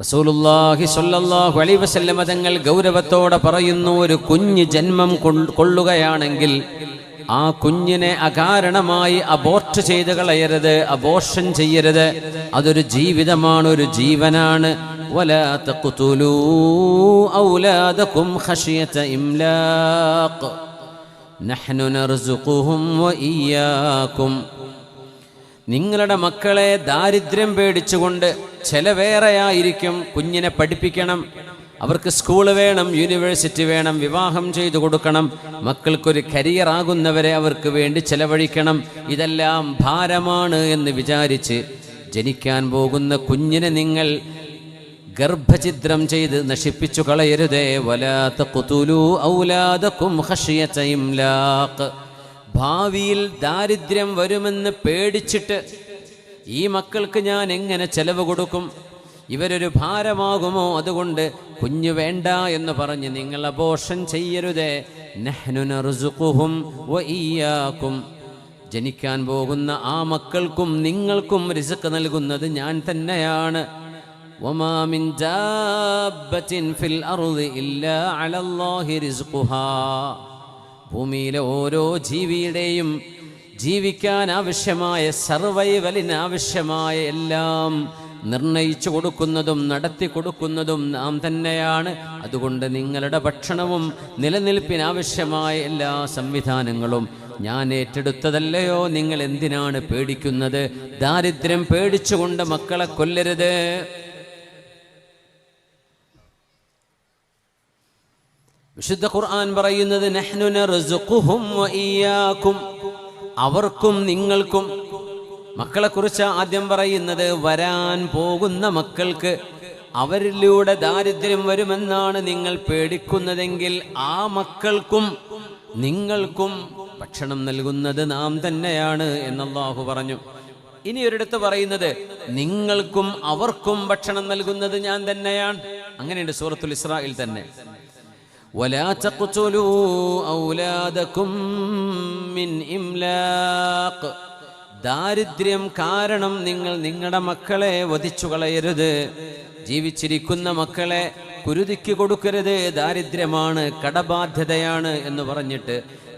റസൂലുള്ളാഹി സ്വല്ലല്ലാഹു അലൈഹി വസല്ലമ തങ്ങൾ ഗൗരവത്തോടെ പറയുന്ന ഒരു കുഞ്ഞ് ജന്മം കൊള്ളുകയാണെങ്കിൽ ആ കുഞ്ഞിനെ അകാരണമായി അബോർട്ട് ചെയ്ത് കളയരുത് അബോർഷൻ ചെയ്യരുത്. അതൊരു ജീവിതമാണ് ഒരു ജീവനാണ്. ഇംലാഖ്. നഹ്നു നർസുഖുഹും വഇയ്യാകും നിങ്ങളുടെ മക്കളെ ദാരിദ്ര്യം പേടിച്ചുകൊണ്ട് ചെലവേറെയായിരിക്കും കുഞ്ഞിനെ പഠിപ്പിക്കണം. അവർക്ക് സ്കൂൾ വേണം യൂണിവേഴ്സിറ്റി വേണം വിവാഹം ചെയ്തു കൊടുക്കണം. മക്കൾക്കൊരു കരിയർ ആകുന്നവരെ അവർക്ക് വേണ്ടി ചെലവഴിക്കണം. ഇതെല്ലാം ഭാരമാണ് എന്ന് വിചാരിച്ച് ജനിക്കാൻ പോകുന്ന കുഞ്ഞിനെ നിങ്ങൾ ഗർഭചിത്രം ചെയ്ത് നശിപ്പിച്ചു കളയരുതേ. വലാത്ത കുതുലു ഔലാദക്കും ഹഷിയ ഇംലാഖ് ഭാവിയിൽ ദാരിദ്ര്യം വരുമെന്ന് പേടിച്ചിട്ട് ഈ മക്കൾക്ക് ഞാൻ എങ്ങനെ ചെലവ് കൊടുക്കും? ഇവരൊരു ഭാരമാകുമോ? അതുകൊണ്ട് കുഞ്ഞു വേണ്ട എന്ന് പറഞ്ഞ് നിങ്ങൾ അപോഷം ചെയ്യരുതേ. നെഹ്നുനറുസുഖുഹും വയ്യാക്കും ജനിക്കാൻ പോകുന്ന ആ മക്കൾക്കും നിങ്ങൾക്കും റിസക്ക് നൽകുന്നത് ഞാൻ തന്നെയാണ്. ഒമാമിൻ ഫിൽ ഇല്ല അലല്ലാഹി റിസുഖുഹാ. ഭൂമിയിലെ ഓരോ ജീവിയുടെയും ജീവിക്കാൻ ആവശ്യമായ സർവൈവലിന് ആവശ്യമായ എല്ലാം നിർണയിച്ചു കൊടുക്കുന്നതും നടത്തി കൊടുക്കുന്നതും നാം തന്നെയാണ്. അതുകൊണ്ട് നിങ്ങളുടെ ഭക്ഷണവും നിലനിൽപ്പിനാവശ്യമായ എല്ലാ സംവിധാനങ്ങളും ഞാൻ ഏറ്റെടുത്തതല്ലയോ? നിങ്ങൾ എന്തിനാണ് പേടിക്കുന്നത്? ദാരിദ്ര്യം പേടിച്ചുകൊണ്ട് മക്കളെ കൊല്ലരുത്. വിശുദ്ധ ഖുർആൻ പറയുന്നത് അവർക്കും നിങ്ങൾക്കും മക്കളെ കുറിച്ച് ആദ്യം പറയുന്നത് വരാൻ പോകുന്ന മക്കൾക്ക് അവരിലൂടെ ദാരിദ്ര്യം വരുമെന്നാണ് നിങ്ങൾ പേടിക്കുന്നതെങ്കിൽ ആ മക്കൾക്കും നിങ്ങൾക്കും ഭക്ഷണം നൽകുന്നത് നാം തന്നെയാണ് എന്നല്ലാഹു പറഞ്ഞു. ഇനി ഒരിടത്ത് പറയുന്നത് നിങ്ങൾക്കും അവർക്കും ഭക്ഷണം നൽകുന്നത് ഞാൻ തന്നെയാണ്. അങ്ങനെയുണ്ട് സൂറത്തുൽ ഇസ്രായിൽ തന്നെ. ولا تقتلوا أولادكم من إملاق ദാരിദ്ര്യം കാരണം നിങ്ങൾ നിങ്ങളുടെ മക്കളെ വധിച്ചു കളയരുത് ജീവിച്ചിരിക്കുന്ന മക്കളെ കുരുതിക്ക് കൊടുക്കരുത് ദാരിദ്ര്യമാണ് കടബാധ്യതയാണ് എന്ന് പറഞ്ഞിട്ട്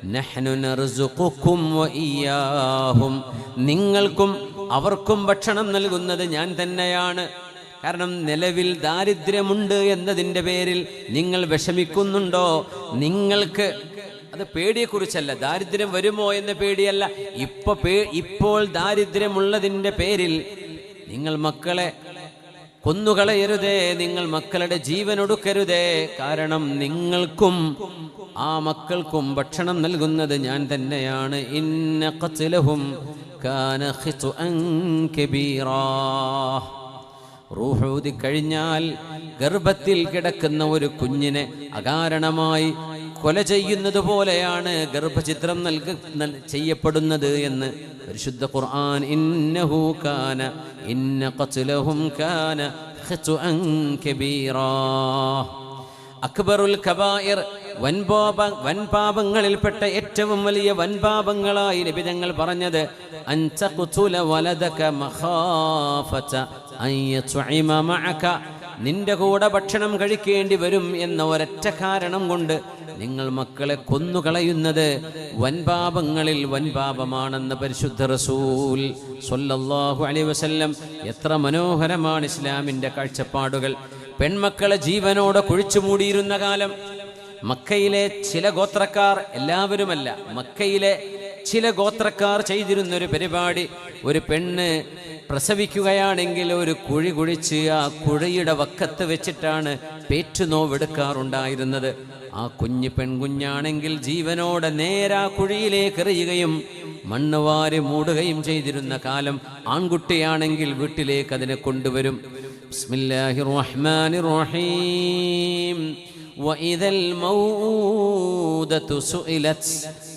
നഹ്നു നർസുഖുക്കും വ ഇയ്യാഹും നിങ്ങൾക്കും അവർക്കും ഭക്ഷണം നൽകുന്നത് ഞാൻ തന്നെയാണ് കാരണം നിലവിൽ ദാരിദ്ര്യമുണ്ട് എന്നതിന്റെ പേരിൽ നിങ്ങൾ വിഷമിക്കുന്നുണ്ടോ? നിങ്ങൾക്ക് അത് പേടിയെക്കുറിച്ചല്ല. ദാരിദ്ര്യം വരുമോ എന്ന പേടിയല്ല. ഇപ്പൊ ഇപ്പോൾ ദാരിദ്ര്യമുള്ളതിന്റെ പേരിൽ നിങ്ങൾ മക്കളെ കൊന്നുകളയരുതേ. നിങ്ങൾ മക്കളുടെ ജീവൻ ഒടുക്കരുതേ. കാരണം നിങ്ങൾക്കും ആ മക്കൾക്കും ഭക്ഷണം നൽകുന്നത് ഞാൻ തന്നെയാണ്. ഇന്ന കബീറാ. റൂഹൂതി കഴിഞ്ഞാൽ ഗർഭത്തിൽ കിടക്കുന്ന ഒരു കുഞ്ഞിനെ അകാരണമായി കൊല ചെയ്യുന്നത് പോലെയാണ് ഗർഭചിത്രം നൽക ചെയ്യപ്പെടുന്നത് എന്ന് പരിശുദ്ധ ഖുർആൻ ഇന്നഹു കാന ഇന്ന ഖത്ലഹും കാന ഖത്അൻ കബീറാ. അക്ബറുൽ കബായിർ വൻപാപ വൻപാപങ്ങളിൽപ്പെട്ട ഏറ്റവും വലിയ വൻപാപങ്ങളായി ലഭിതങ്ങൾ പറഞ്ഞത് അൻതഖ്തുല വലദക മഖാഫത നിന്റെ കൂടെ ഭക്ഷണം കഴിക്കേണ്ടി വരും എന്ന ഒരൊറ്റ കാരണം കൊണ്ട് നിങ്ങൾ മക്കളെ കൊന്നുകളയുന്നത്. വൻപാപങ്ങളിൽ വൻപാപമാണെന്ന് പരിശുദ്ധ റസൂൽ സ്വല്ലല്ലാഹു അലൈഹി വസല്ലം എത്ര മനോഹരമാണ് ഇസ്ലാമിന്റെ കാഴ്ചപ്പാടുകൾ. പെൺമക്കളെ ജീവനോടെ കുഴിച്ചു മൂടിയിരുന്ന കാലം മക്കയിലെ ചില ഗോത്രക്കാർ എല്ലാവരുമല്ല മക്കയിലെ ചില ഗോത്രക്കാർ ചെയ്തിരുന്ന ഒരു പരിപാടി. ഒരു പെണ്ണ് പ്രസവിക്കുകയാണെങ്കിൽ ഒരു കുഴി കുഴിച്ച് ആ കുഴിയുടെ വക്കത്ത് വെച്ചിട്ടാണ് പേറ്റുനോവെടുക്കാറുണ്ടായിരുന്നത് ആ കുഞ്ഞ് പെൺകുഞ്ഞാണെങ്കിൽ ജീവനോടെ നേരാ കുഴിയിലേക്ക് എറിയുകയും മണ്ണ് വാരി മൂടുകയും ചെയ്തിരുന്ന കാലം ആൺകുട്ടിയാണെങ്കിൽ വീട്ടിലേക്ക് അതിനെ കൊണ്ടുവരും ബിസ്മില്ലാഹിർ റഹ്മാനിർ റഹീം وإذا الموءودة سئلت بأي ذنب قتلت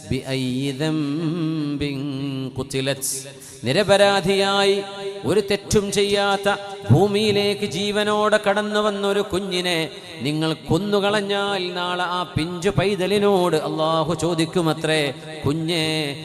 നിരപരാധിയായി ഒരു തെറ്റും ചെയ്യാത്ത ഭൂമിയിലേക്ക് ജീവനോടെ കടന്നു വന്ന ഒരു കുഞ്ഞിനെ നിങ്ങൾ കൊന്നുകളഞ്ഞാൽ നാളെ ആ പിഞ്ചു പൈതലിനോട് അള്ളാഹു ചോദിക്കുമത്രേ കുഞ്ഞേ.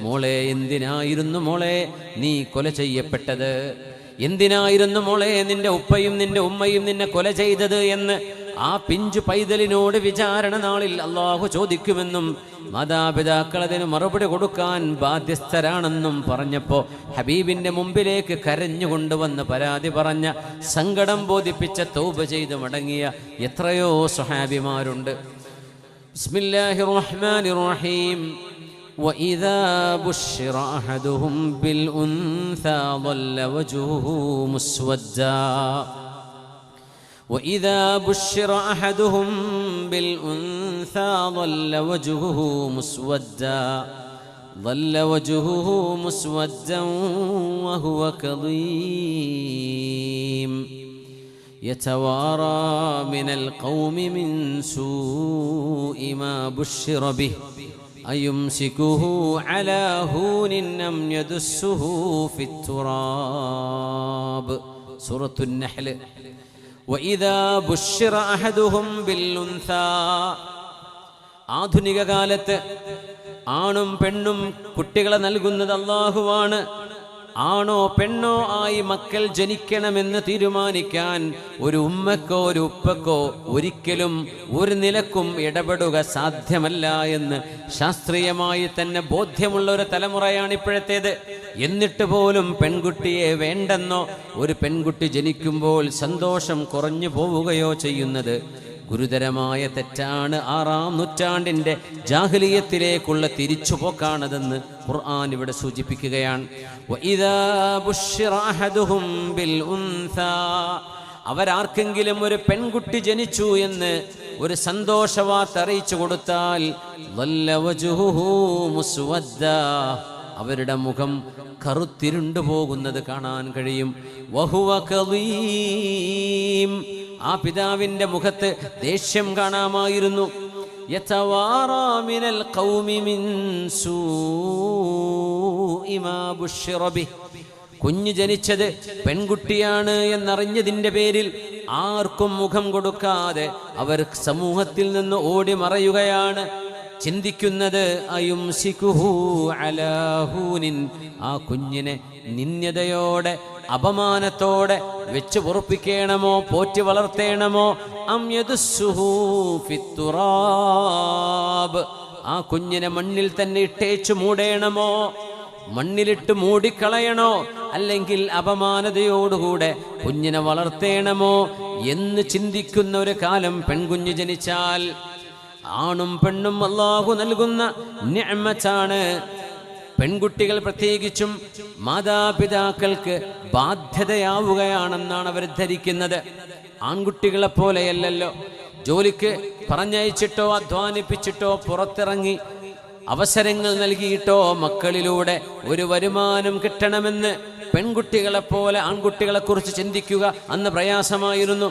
മോളെ എന്തിനായിരുന്നു മോളെ നീ കൊല ചെയ്യപ്പെട്ടത്? എന്തിനായിരുന്നു മോളെ നിന്റെ ഉപ്പയും നിന്റെ ഉമ്മയും നിന്നെ കൊല ചെയ്തത്? എന്ന് ആ പിഞ്ചു പൈതലിനോട് വിചാരണ നാളിൽ അള്ളാഹു ചോദിക്കുമെന്നും മാതാപിതാക്കൾ അതിന് മറുപടി കൊടുക്കാൻ ബാധ്യസ്ഥരാണെന്നും പറഞ്ഞപ്പോൾ ഹബീബിന്റെ മുമ്പിലേക്ക് കരഞ്ഞുകൊണ്ടുവന്ന് പരാതി പറഞ്ഞ സങ്കടം ബോധിപ്പിച്ച തൗബ ചെയ്ത് മടങ്ങിയ എത്രയോ സ്വഹാബിമാരുണ്ട് ബിസ്മില്ലാഹി റഹ്മാനി റഹീം وإذا بشر أحدهم بالأنثى ظل وجهه مسودا وإذا بشر أحدهم بالأنثى ظل وجهه مسودا ظل وجهه مسودا وهو كظيم. يتوارى من القوم من سوء ما بشر به أيمسكه على هون أم يدسه في التراب. سورة النحل ആധുനിക കാലത്ത് ആണും പെണ്ണും കുട്ടികളെ നൽകുന്നത് അള്ളാഹുവാണ് ആണോ പെണ്ണോ ആയി മക്കൾ ജനിക്കണമെന്ന് തീരുമാനിക്കാൻ ഒരു ഉമ്മക്കോ ഒരു ഉപ്പക്കോ ഒരിക്കലും ഒരു നിലക്കും ഇടപെടുക സാധ്യമല്ല എന്ന് ശാസ്ത്രീയമായി തന്നെ ബോധ്യമുള്ള ഒരു തലമുറയാണ് ഇപ്പോഴത്തേത്. എന്നിട്ട് പോലും പെൺകുട്ടിയെ വേണ്ടെന്നോ ഒരു പെൺകുട്ടി ജനിക്കുമ്പോൾ സന്തോഷം കുറഞ്ഞു പോവുകയോ ചെയ്യുന്നത് ഗുരുതരമായ തെറ്റാണ് ആറാം നൂറ്റാണ്ടിന്റെ ജാഹ്ലിയത്തിലേക്കുള്ള തിരിച്ചുപോക്കാണതെന്ന് ഖുർആൻ ഇവിടെ സൂചിപ്പിക്കുകയാണ്. അവരാർക്കെങ്കിലും ഒരു പെൺകുട്ടി ജനിച്ചു എന്ന് ഒരു സന്തോഷവാർത്ത അറിയിച്ചു കൊടുത്താൽ അവരുടെ മുഖം കറുത്തിരുണ്ടു പോകുന്നത് കാണാൻ കഴിയും. വഹുവ കവീം. ആ പിതാവിന്റെ മുഖത്ത് ദേഷ്യം കാണാമായിരുന്നു. കുഞ്ഞു. ജനിച്ചത് പെൺകുട്ടിയാണ് എന്നറിഞ്ഞതിന്റെ പേരിൽ ആർക്കും മുഖം കൊടുക്കാതെ അവർ സമൂഹത്തിൽ നിന്ന് ഓടി മറയുകയാണ് ചിന്തിക്കുന്നത് ആ കുഞ്ഞിനെ നിന്യതയോടെ അപമാനത്തോടെ വെച്ച് പൊറപ്പിക്കണമോ പോറ്റി വളർത്തേണമോ? ആ കുഞ്ഞിനെ മണ്ണിൽ തന്നെ ഇട്ടേച്ചു മൂടേണമോ? മണ്ണിലിട്ട് മൂടിക്കളയണോ? അല്ലെങ്കിൽ അപമാനതയോടുകൂടെ കുഞ്ഞിനെ വളർത്തേണമോ? എന്ന് ചിന്തിക്കുന്ന ഒരു കാലം പെൺകുഞ്ഞ് ജനിച്ചാൽ ആണും പെണ്ണും അള്ളാഹു നൽകുന്ന ഞമ്മച്ചാണ് പെൺകുട്ടികൾ പ്രത്യേകിച്ചും മാതാപിതാക്കൾക്ക് ബാധ്യതയാവുകയാണെന്നാണ് അവർ ധരിക്കുന്നത്. ആൺകുട്ടികളെ പോലെയല്ലല്ലോ. ജോലിക്ക് പറഞ്ഞയച്ചിട്ടോ അധ്വാനിപ്പിച്ചിട്ടോ പുറത്തിറങ്ങി അവസരങ്ങൾ നൽകിയിട്ടോ മക്കളിലൂടെ ഒരു വരുമാനം കിട്ടണമെന്ന് പെൺകുട്ടികളെ പോലെ ആൺകുട്ടികളെ കുറിച്ച് ചിന്തിക്കുക അന്ന് പ്രയാസമായിരുന്നു.